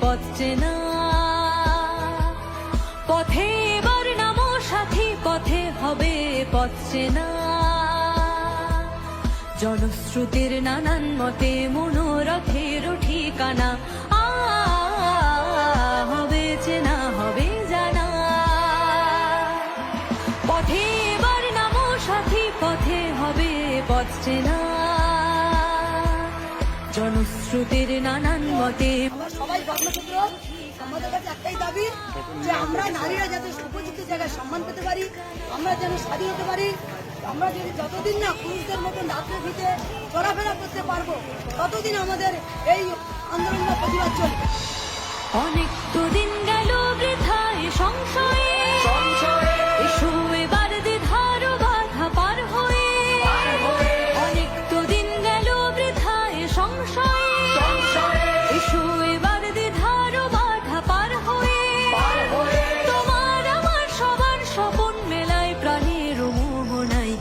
পথ চেনা। পথে এবার নামো সাথী, পথে হবে পথ চেনা। জনশ্রুতির নানান মতে মনোরথের ঠিকানা। হবে চেনা, হবে জানা। পথে এবার নামো সাথী, পথে হবে পথ চেনা। জনশ্রুতির নানান মতে। সবাই গর্বপুত্র আমাদের কাছে একটাই দাবি যে আমরা নারীরা যাতে সুপরিচিত জায়গায় সম্মান পেতে পারি আমরা যেন স্বাধীন হতে পারি আমরা যদি যতদিন না পুরুষদের মতন রাত্রে ভিতরে চলাফেরা করতে পারব ততদিন আমাদের এই আন্দোলন বা প্রতিবাদ চলবে। অনেক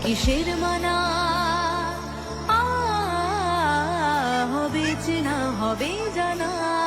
কিসের মানা। আ হবে চেনা হবে জানা।